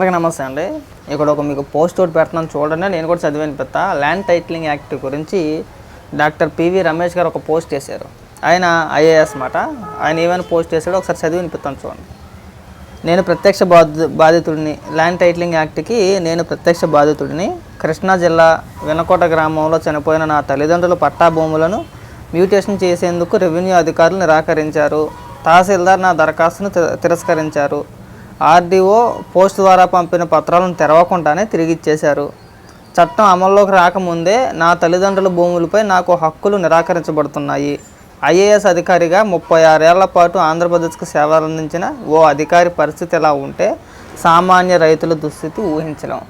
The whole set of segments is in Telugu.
అలాగే నమస్తే అండి. ఇక్కడ ఒక మీకు పోస్ట్ ఒకటి పెడుతున్నాను చూడండి. నేను కూడా చదివి వినిపిస్తా ల్యాండ్ టైటిలింగ్ యాక్ట్ గురించి డాక్టర్ పివి రమేష్ గారు ఒక పోస్ట్ చేశారు. ఆయన ఐఏఎస్ మాట. ఆయన ఏమైనా పోస్ట్ చేశాడో ఒకసారి చదివి వినిపిస్తాను చూడండి. నేను ప్రత్యక్ష బాధి బాధితుడిని ల్యాండ్ టైటిలింగ్ యాక్ట్కి నేను ప్రత్యక్ష బాధితుడిని కృష్ణా జిల్లా వెనకోట గ్రామంలో చనిపోయిన నా తల్లిదండ్రుల పట్టా భూములను మ్యూటేషన్ చేసేందుకు రెవెన్యూ అధికారులు నిరాకరించారు. తహసీల్దార్ నా దరఖాస్తును తి- తిరస్కరించారు. ఆర్డీఓ పోస్ట్ ద్వారా పంపిన పత్రాలను తెరవకుండానే తిరిగి ఇచ్చేశారు చట్టం అమల్లోకి రాకముందే నా తల్లిదండ్రుల భూములపై నాకు హక్కులు నిరాకరించబడుతున్నాయి. ఐఏఎస్ అధికారిగా ముప్పై ఆరేళ్ళ పాటు ఆంధ్రప్రదేశ్కు సేవలు అందించిన ఓ అధికారి పరిస్థితి ఎలా ఉంటే సామాన్య రైతుల దుస్థితి ఊహించలేం.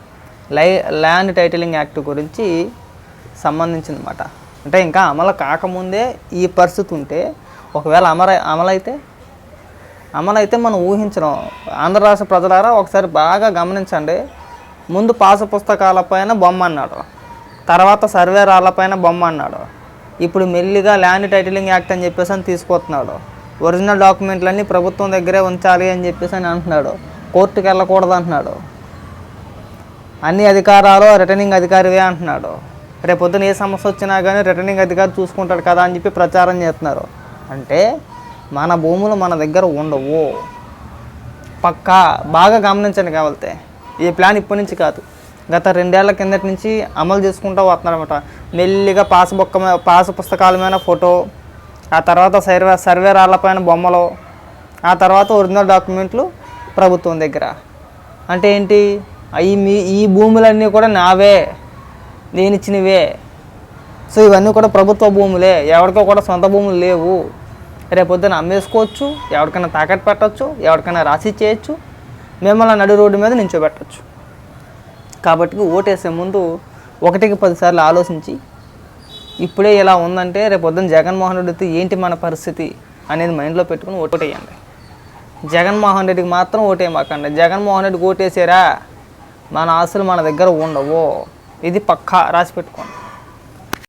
లై ల్యాండ్ టైటిలింగ్ యాక్ట్ గురించి సంబంధించిందన్నమాట. అంటే ఇంకా అమలు కాకముందే ఈ పరిస్థితి ఉంటే ఒకవేళ అమర అమలైతే అమలైతే మనం ఊహించడం ఆంధ్ర రాష్ట్ర ప్రజలారా ఒకసారి బాగా గమనించండి. ముందు పాస పుస్తకాలపైన బొమ్మ అన్నాడు. తర్వాత సర్వే రాళ్ళపైన బొమ్మ అన్నాడు. ఇప్పుడు మెల్లిగా ల్యాండ్ టైటిలింగ్ యాక్ట్ అని చెప్పేసి అని తీసుకొస్తున్నాడు. ఒరిజినల్ డాక్యుమెంట్లన్నీ ప్రభుత్వం దగ్గరే ఉంచాలి అని చెప్పేసి అని అంటున్నాడు. కోర్టుకి వెళ్ళకూడదు అంటున్నాడు. అన్ని అధికారాలు రిటర్నింగ్ అధికారివే అంటున్నాడు. రేపొద్దున ఏ సమస్య వచ్చినా కానీ రిటర్నింగ్ అధికారి చూసుకుంటాడు కదా అని చెప్పి ప్రచారం చేస్తున్నారు. అంటే మన భూములు మన దగ్గర ఉండవు. పక్కా బాగా గమనించండి కావాలితే. ఈ ప్లాన్ ఇప్పటి నుంచి కాదు. గత రెండేళ్ళ కిందటి నుంచి అమలు చేసుకుంటూ వస్తున్నారనమాట మెల్లిగా పాస్ బుక్క పాస పాస్ పుస్తకాల మీద ఫోటో ఆ తర్వాత సర్వే సర్వే రాళ్ళపైన బొమ్మలు ఆ తర్వాత ఒరిజినల్ డాక్యుమెంట్లు ప్రభుత్వం దగ్గర. అంటే ఏంటి? అవి మీ ఈ భూములన్నీ కూడా నావే. నేను ఇచ్చినవే. సో ఇవన్నీ కూడా ప్రభుత్వ భూములే. ఎవరికో కూడా సొంత భూములు లేవు. రేపొద్దున అమ్మేసుకోవచ్చు ఎవరికైనా తాకట్టు పెట్టచ్చు ఎవరికైనా రాసి చేయొచ్చు మిమ్మల్ని నడు రోడ్డు మీద నించోబెట్టచ్చు. కాబట్టి ఓటేసే ముందు ఒకటికి పదిసార్లు ఆలోచించి ఇప్పుడే ఇలా ఉందంటే రేపొద్దున జగన్మోహన్ రెడ్డితో ఏంటి మన పరిస్థితి అనేది మైండ్లో పెట్టుకుని ఓటేయండి. జగన్మోహన్ రెడ్డికి మాత్రం ఓటేయమాకండి. జగన్మోహన్ రెడ్డికి ఓటేసారా? మన ఆస్తులు మన దగ్గర ఉండవు. ఇది పక్కా. రాసి పెట్టుకోండి.